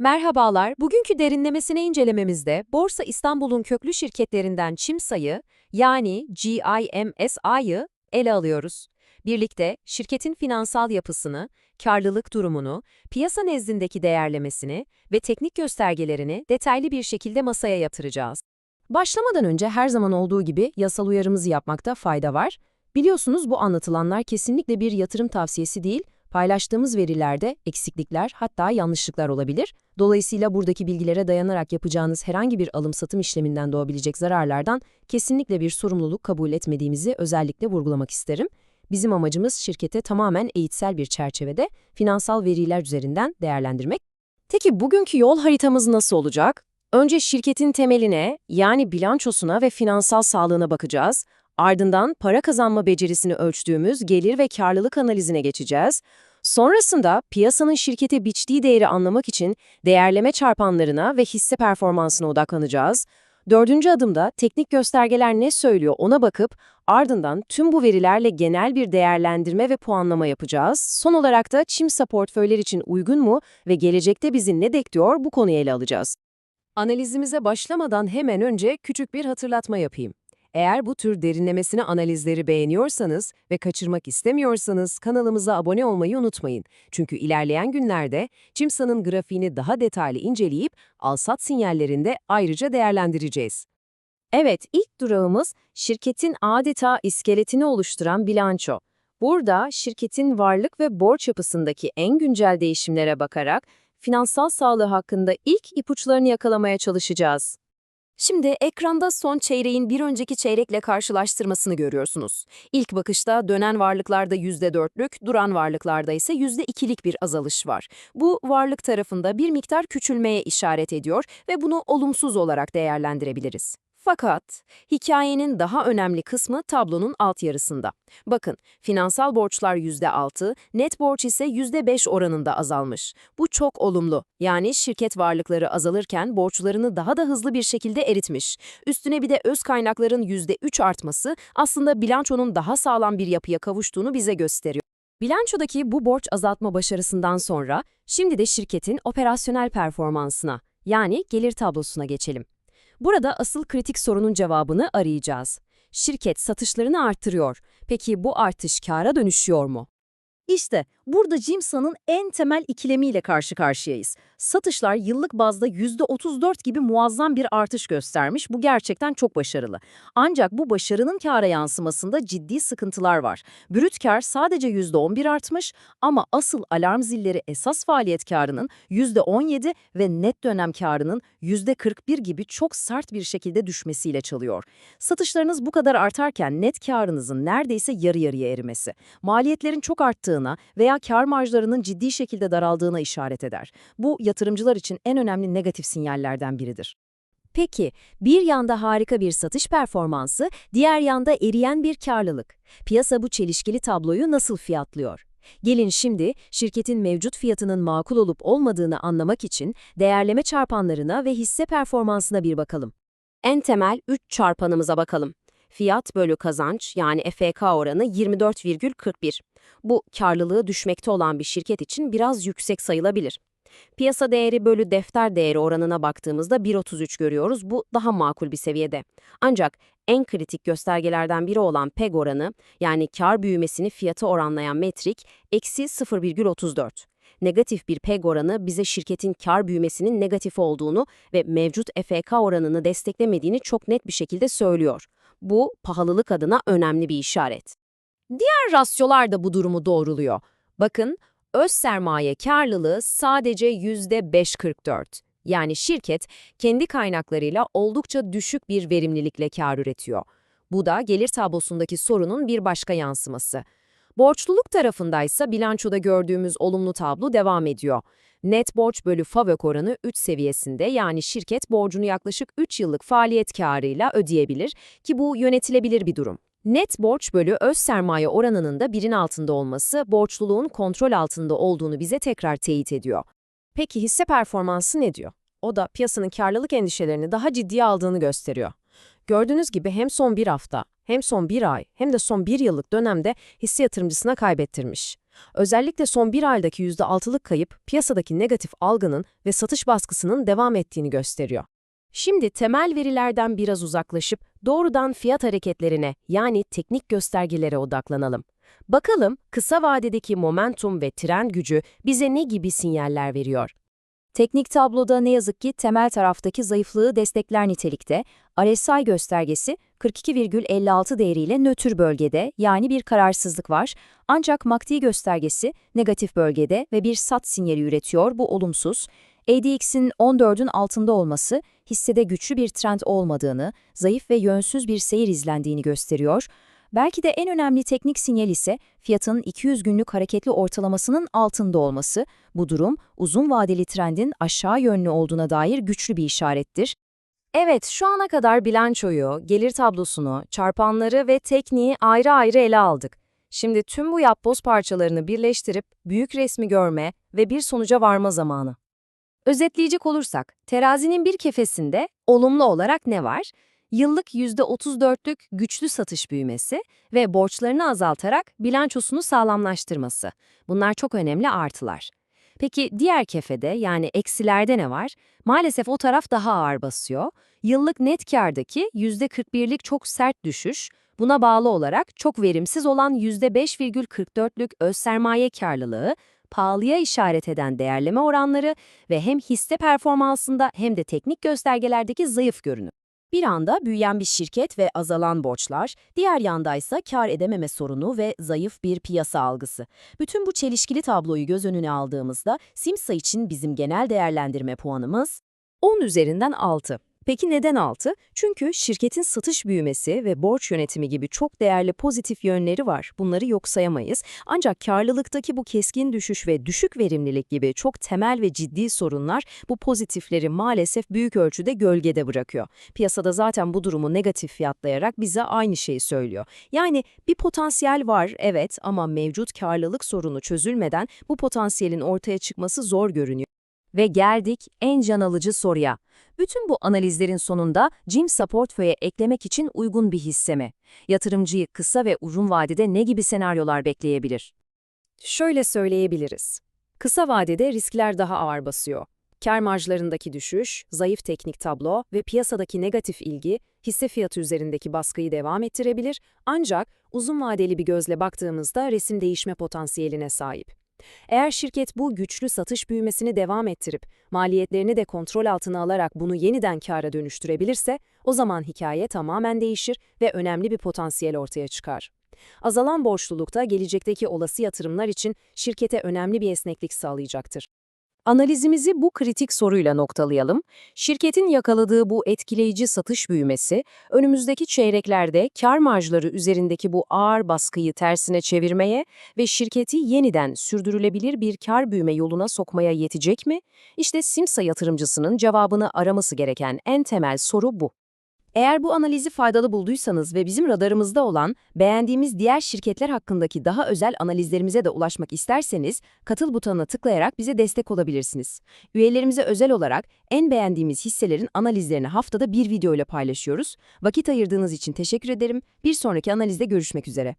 Merhabalar, bugünkü derinlemesine incelememizde Borsa İstanbul'un köklü şirketlerinden Çimsa'yı yani GIMSI'yı ele alıyoruz. Birlikte şirketin finansal yapısını, karlılık durumunu, piyasa nezdindeki değerlemesini ve teknik göstergelerini detaylı bir şekilde masaya yatıracağız. Başlamadan önce her zaman olduğu gibi yasal uyarımızı yapmakta fayda var. Biliyorsunuz bu anlatılanlar kesinlikle bir yatırım tavsiyesi değil, paylaştığımız verilerde eksiklikler hatta yanlışlıklar olabilir. Dolayısıyla buradaki bilgilere dayanarak yapacağınız herhangi bir alım-satım işleminden doğabilecek zararlardan kesinlikle bir sorumluluk kabul etmediğimizi özellikle vurgulamak isterim. Bizim amacımız şirkete tamamen eğitsel bir çerçevede finansal veriler üzerinden değerlendirmek. Peki bugünkü yol haritamız nasıl olacak? Önce şirketin temeline, yani bilançosuna ve finansal sağlığına bakacağız. Ardından para kazanma becerisini ölçtüğümüz gelir ve karlılık analizine geçeceğiz. Sonrasında piyasanın şirkete biçtiği değeri anlamak için değerleme çarpanlarına ve hisse performansına odaklanacağız. Dördüncü adımda teknik göstergeler ne söylüyor ona bakıp ardından tüm bu verilerle genel bir değerlendirme ve puanlama yapacağız. Son olarak da Çimsa portföyler için uygun mu ve gelecekte bizi ne bekliyor bu konuyu ele alacağız. Analizimize başlamadan hemen önce küçük bir hatırlatma yapayım. Eğer bu tür derinlemesine analizleri beğeniyorsanız ve kaçırmak istemiyorsanız kanalımıza abone olmayı unutmayın. Çünkü ilerleyen günlerde Çimsa'nın grafiğini daha detaylı inceleyip alsat sinyallerinde ayrıca değerlendireceğiz. Evet, ilk durağımız şirketin adeta iskeletini oluşturan bilanço. Burada şirketin varlık ve borç yapısındaki en güncel değişimlere bakarak finansal sağlığı hakkında ilk ipuçlarını yakalamaya çalışacağız. Şimdi ekranda son çeyreğin bir önceki çeyrekle karşılaştırmasını görüyorsunuz. İlk bakışta dönen varlıklarda %4'lük, duran varlıklarda ise %2'lik bir azalış var. Bu varlık tarafında bir miktar küçülmeye işaret ediyor ve bunu olumsuz olarak değerlendirebiliriz. Fakat hikayenin daha önemli kısmı tablonun alt yarısında. Bakın, finansal borçlar %6, net borç ise %5 oranında azalmış. Bu çok olumlu. Yani şirket varlıkları azalırken borçlarını daha da hızlı bir şekilde eritmiş. Üstüne bir de öz kaynakların %3 artması aslında bilançonun daha sağlam bir yapıya kavuştuğunu bize gösteriyor. Bilançodaki bu borç azaltma başarısından sonra şimdi de şirketin operasyonel performansına yani gelir tablosuna geçelim. Burada asıl kritik sorunun cevabını arayacağız. Şirket satışlarını arttırıyor. Peki bu artış kâra dönüşüyor mu? İşte burada Jimsa'nın en temel ikilemiyle karşı karşıyayız. Satışlar yıllık bazda %34 gibi muazzam bir artış göstermiş. Bu gerçekten çok başarılı. Ancak bu başarının kâra yansımasında ciddi sıkıntılar var. Brüt kâr sadece %11 artmış ama asıl alarm zilleri esas faaliyet kârının %17 ve net dönem kârının %41 gibi çok sert bir şekilde düşmesiyle çalıyor. Satışlarınız bu kadar artarken net kârınızın neredeyse yarı yarıya erimesi, maliyetlerin çok arttığına veya kâr marjlarının ciddi şekilde daraldığına işaret eder. Bu yatırımcılar için en önemli negatif sinyallerden biridir. Peki, bir yanda harika bir satış performansı, diğer yanda eriyen bir karlılık. Piyasa bu çelişkili tabloyu nasıl fiyatlıyor? Gelin şimdi şirketin mevcut fiyatının makul olup olmadığını anlamak için değerleme çarpanlarına ve hisse performansına bir bakalım. En temel 3 çarpanımıza bakalım. Fiyat bölü kazanç yani FK oranı 24,41. Bu karlılığı düşmekte olan bir şirket için biraz yüksek sayılabilir. Piyasa değeri bölü defter değeri oranına baktığımızda 1.33 görüyoruz. Bu daha makul bir seviyede. Ancak en kritik göstergelerden biri olan PEG oranı, yani kar büyümesini fiyata oranlayan metrik, eksi 0,34. Negatif bir PEG oranı bize şirketin kar büyümesinin negatif olduğunu ve mevcut FK oranını desteklemediğini çok net bir şekilde söylüyor. Bu, pahalılık adına önemli bir işaret. Diğer rasyolar da bu durumu doğruluyor. Bakın, öz sermaye karlılığı sadece %5.44. Yani şirket kendi kaynaklarıyla oldukça düşük bir verimlilikle kar üretiyor. Bu da gelir tablosundaki sorunun bir başka yansıması. Borçluluk tarafındaysa bilançoda gördüğümüz olumlu tablo devam ediyor. Net borç bölü FAVÖK oranı 3 seviyesinde yani şirket borcunu yaklaşık 3 yıllık faaliyet karıyla ödeyebilir ki bu yönetilebilir bir durum. Net borç bölü öz sermaye oranının da birin altında olması borçluluğun kontrol altında olduğunu bize tekrar teyit ediyor. Peki hisse performansı ne diyor? O da piyasanın karlılık endişelerini daha ciddiye aldığını gösteriyor. Gördüğünüz gibi hem son bir hafta, hem son bir ay, hem de son bir yıllık dönemde hisse yatırımcısına kaybettirmiş. Özellikle son bir aydaki %6'lık kayıp piyasadaki negatif algının ve satış baskısının devam ettiğini gösteriyor. Şimdi temel verilerden biraz uzaklaşıp doğrudan fiyat hareketlerine yani teknik göstergelere odaklanalım. Bakalım kısa vadedeki momentum ve trend gücü bize ne gibi sinyaller veriyor? Teknik tabloda ne yazık ki temel taraftaki zayıflığı destekler nitelikte. RSI göstergesi 42,56 değeriyle nötr bölgede yani bir kararsızlık var. Ancak MACD göstergesi negatif bölgede ve bir sat sinyali üretiyor. Bu olumsuz. ADX'in 14'ün altında olması hissede güçlü bir trend olmadığını, zayıf ve yönsüz bir seyir izlendiğini gösteriyor. Belki de en önemli teknik sinyal ise fiyatın 200 günlük hareketli ortalamasının altında olması. Bu durum uzun vadeli trendin aşağı yönlü olduğuna dair güçlü bir işarettir. Evet, şu ana kadar bilançoyu, gelir tablosunu, çarpanları ve tekniği ayrı ayrı ele aldık. Şimdi tüm bu yapboz parçalarını birleştirip büyük resmi görme ve bir sonuca varma zamanı. Özetleyecek olursak, terazinin bir kefesinde olumlu olarak ne var? Yıllık %34'lük güçlü satış büyümesi ve borçlarını azaltarak bilançosunu sağlamlaştırması. Bunlar çok önemli artılar. Peki diğer kefede yani eksilerde ne var? Maalesef o taraf daha ağır basıyor. Yıllık net kârdaki %41'lik çok sert düşüş, buna bağlı olarak çok verimsiz olan %5,44'lük öz sermaye karlılığı, pahalıya işaret eden değerleme oranları ve hem hisse performansında hem de teknik göstergelerdeki zayıf görünüm. Bir anda büyüyen bir şirket ve azalan borçlar, diğer yandaysa kar edememe sorunu ve zayıf bir piyasa algısı. Bütün bu çelişkili tabloyu göz önüne aldığımızda Simsa için bizim genel değerlendirme puanımız 10 üzerinden 6. Peki neden 6? Çünkü şirketin satış büyümesi ve borç yönetimi gibi çok değerli pozitif yönleri var. Bunları yok sayamayız. Ancak karlılıktaki bu keskin düşüş ve düşük verimlilik gibi çok temel ve ciddi sorunlar bu pozitifleri maalesef büyük ölçüde gölgede bırakıyor. Piyasada zaten bu durumu negatif fiyatlayarak bize aynı şeyi söylüyor. Yani bir potansiyel var evet ama mevcut karlılık sorunu çözülmeden bu potansiyelin ortaya çıkması zor görünüyor. Ve geldik en can alıcı soruya. Bütün bu analizlerin sonunda Jimsa portföye eklemek için uygun bir hisse mi? Yatırımcıyı kısa ve uzun vadede ne gibi senaryolar bekleyebilir? Şöyle söyleyebiliriz. Kısa vadede riskler daha ağır basıyor. Kar marjlarındaki düşüş, zayıf teknik tablo ve piyasadaki negatif ilgi hisse fiyatı üzerindeki baskıyı devam ettirebilir ancak uzun vadeli bir gözle baktığımızda resim değişme potansiyeline sahip. Eğer şirket bu güçlü satış büyümesini devam ettirip maliyetlerini de kontrol altına alarak bunu yeniden kâra dönüştürebilirse o zaman hikaye tamamen değişir ve önemli bir potansiyel ortaya çıkar. Azalan borçlulukta gelecekteki olası yatırımlar için şirkete önemli bir esneklik sağlayacaktır. Analizimizi bu kritik soruyla noktalayalım. Şirketin yakaladığı bu etkileyici satış büyümesi, önümüzdeki çeyreklerde kar marjları üzerindeki bu ağır baskıyı tersine çevirmeye ve şirketi yeniden sürdürülebilir bir kar büyüme yoluna sokmaya yetecek mi? İşte Simsa yatırımcısının cevabını araması gereken en temel soru bu. Eğer bu analizi faydalı bulduysanız ve bizim radarımızda olan, beğendiğimiz diğer şirketler hakkındaki daha özel analizlerimize de ulaşmak isterseniz, katıl butonuna tıklayarak bize destek olabilirsiniz. Üyelerimize özel olarak en beğendiğimiz hisselerin analizlerini haftada bir video ile paylaşıyoruz. Vakit ayırdığınız için teşekkür ederim. Bir sonraki analizde görüşmek üzere.